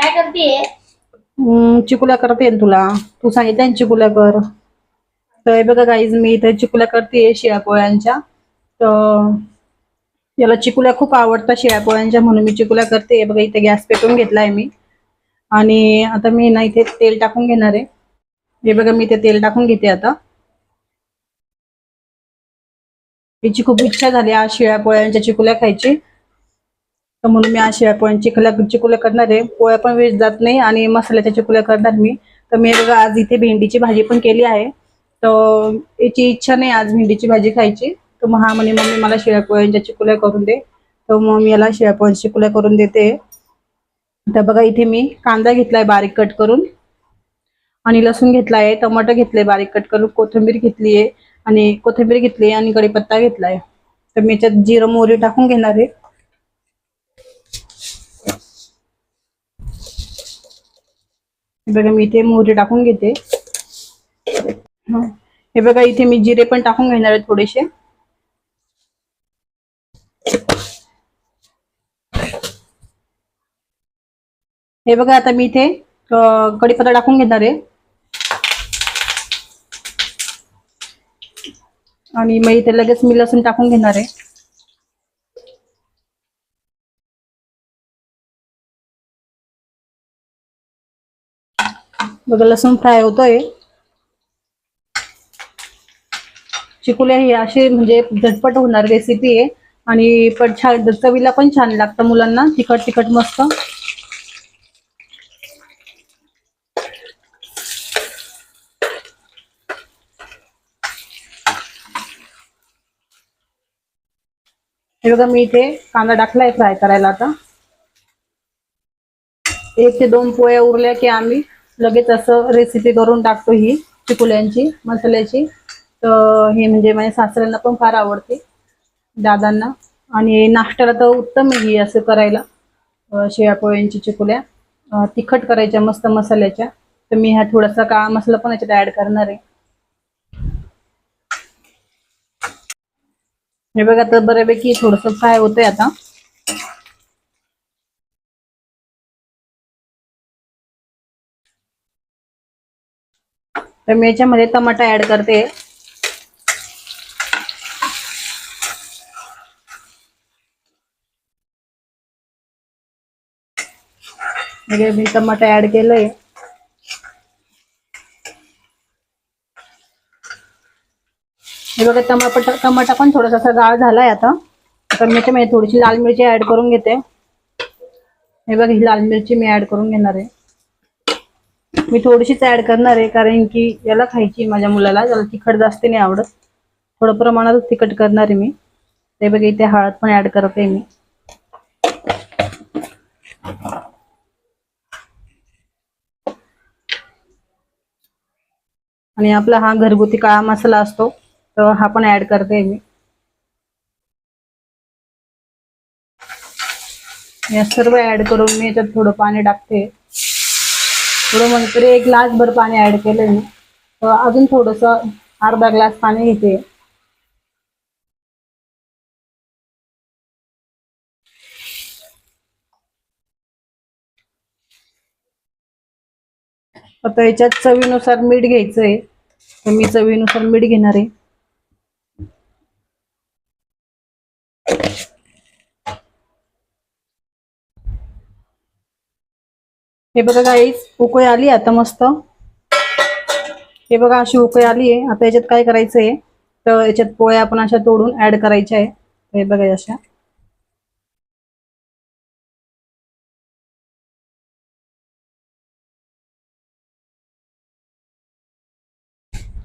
काय करते? चिकुल्या करते तुला. तू सांगितलं ना चिकुल्या कर. तर हे बघा गाईज मी इथे चिकुल्या करते शिळ्या तर याला चिकुल्या खूप आवडतात शिळ्या पोळ्यांच्या म्हणून मी चिकुल्या करते. बघा इथे गॅस पेटवून घेतलाय मी. आणि आता मी ना इथे तेल टाकून घेणार आहे. हे बघा मी इथे तेल टाकून घेते आता. हिची खूप इच्छा झाली आज शिळ्या पोळ्यांच्या चिकुल्या खायची. तर म्हणून मी आज शिळ्या पोळ्यांची चिकुल्या करणार आहे. पोळ्या पण वेस्ट जात नाही आणि मसाल्याच्या चिकुल्या करणार मी. तर मी बघा आज इथे भेंडीची भाजी पण केली आहे. तर याची इच्छा नाही आज भेंडीची भाजी खायची. तर मग हा म्हणे मम्मी मला शिळ्या पोळ्यांच्या चिकुल्या करून दे. तर मग मी याला शिळ्या पोळ्यांच्या चिकुल्या करून देते. तर बघा इथे मी कांदा घेतलाय बारीक कट करून. आणि लसूण घेतलाय टमाटर घेतले बारीक कट करून कोथिंबीर घेतली आहे आणि कोथिंबीर घेतली आणि कढीपत्ता घेतलाय. तर मी याच्यात जिरं मोहरी टाकून घेणार आहे. बघा मी इथे मोहरी टाकून घेते. हे. बघा इथे मी जिरे पण टाकून घेणार आहे थोडेसे. हे बघा आता मी इथे कढीपत्ता टाकून घेणार आहे. आणि मग इथे लगेच मी लसूण टाकून घेणार आहे. बघा लसूण फ्राय होतोय. चिकुल्या ही अशी म्हणजे झटपट होणार रेसिपी आहे. आणि पण छान चवीला पण छान लागतं मुलांना तिखट तिखट मस्त. हे बघा मी इथे कांदा टाकलाय फ्राय करायला आता. एक ते दोन पोळ्या उरल्या की आम्ही लगेच असं रेसिपी करून टाकतो ही चिकुल्यांची मसाल्याची. तर हे म्हणजे माझ्या सासऱ्यांना पण फार आवडते दादांना. आणि नाश्त्याला तर उत्तम आहे ही असं करायला. शेळ्यापोळ्यांची चिकुल्या. तिखट करायच्या मस्त मसाल्याच्या. तर मी ह्या थोडासा काळा मसाला पण याच्यात ऍड करणार आहे. हे बघा तर बऱ्यापैकी थोडस फ्राय होतंय आता. तर मी याच्यामध्ये टमाटा ऍड करते. म्हणजे मी टमाटा ऍड केलंय. हे बघा टमाटा टमाटा पण थोडासा असा गाळ झालाय आता. तर मी याच्यामध्ये थोडीशी लाल मिरची ऍड करून घेते. हे बघा ही लाल मिरची मी ऍड करून घेणार आहे. मी थोडीशीच ऍड करणार आहे कारण की याला खायची माझ्या मुलाला त्याला तिखट जास्त नाही आवडत. थोडं प्रमाणात तिखट करणार आहे मी. ते बघा इथे हळद पण ऍड करते मी. आणि आपला हा घरगुती काळा मसाला असतो तर हा पण ऍड करते मी. या सर्व ऍड करून मी याच्यात थोडं पाणी टाकते. थोडं तरी एक ग्लास भर पाणी ऍड केलं मी. अजून थोडस अर्धा ग्लास पाणी घेते. आता याच्यात चवीनुसार मीठ घ्यायचंय. तर मी चवीनुसार मीठ घेणार आहे. हे बघा गाईस उकळी आली आता मस्त. हे बघा अशी उकळी आली आहे. आता याच्यात काय करायचं आहे तर याच्यात पोळ्या आपण अशा तोडून ऍड करायच्या आहे. हे बघा अशा.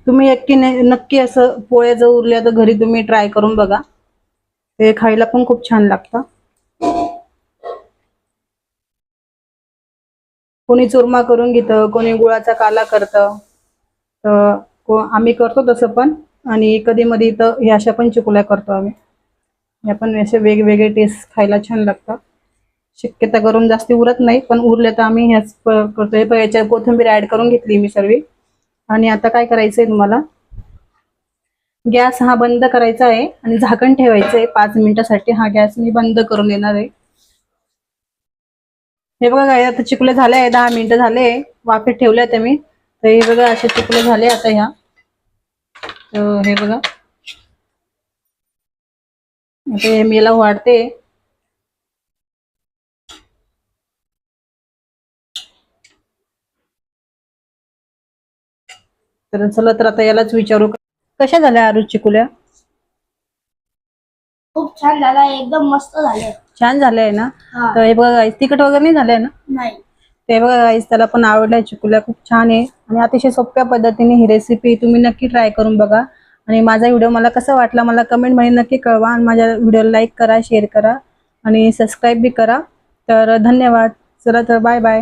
तुम्ही नक्की नक्की असं पोळ्या जर उरल्या तर घरी तुम्ही ट्राय करून बघा. ते खायला पण खूप छान लागतं. कोणी चुरमा करून घेतं कोणी गुळाचा काला करतं. तर आम्ही करतो तसं पण. आणि कधी मध्ये तर हे अशा पण चिकुल्या करतो आम्ही. या पण असे वेगवेगळे टेस्ट खायला छान लागतात. शक्यता करून जास्ती उरत नाही पण उरले तर आम्ही ह्याच करतो हे याच्यात कोथिंबीर ऍड करून घेतली मी सर्व. आणि आता काय करायचं आहे तुम्हाला? गॅस हा बंद करायचा आहे. आणि झाकण ठेवायचं आहे पाच मिनिटासाठी हा गॅस मी बंद करून देणार आहे. हे बघा काय आता चिकले झाले आहे दहा मिनिटं झाले वाफेत ठेवले आहेत मी तर हे बघा असे चिकले झाले आता ह्या. तर हे बघा. आता हे मी याला वाढते. तर चला तर आता यालाच विचारू. कशा झाल्या आरू चिकुल्या? खूप छान झाला एकदम मस्त झाले छान झाल्या आहे ना? हा. तर हे बघा guys, तिखट वगैरे नाही झालंय ना? नाही. ते बघा guys, त्याला पण आवडलाय चिकुल्या खूप छान आहे. आणि अतिशय सोप्या पद्धतीने ही रेसिपी तुम्ही नक्की ट्राय करून बघा. आणि माझा व्हिडिओ मला कसा वाटला मला कमेंटमध्ये नक्की कळवा आणि माझ्या व्हिडिओला लाईक करा शेअर करा आणि सबस्क्राईब बी करा. तर धन्यवाद. चला तर बाय बाय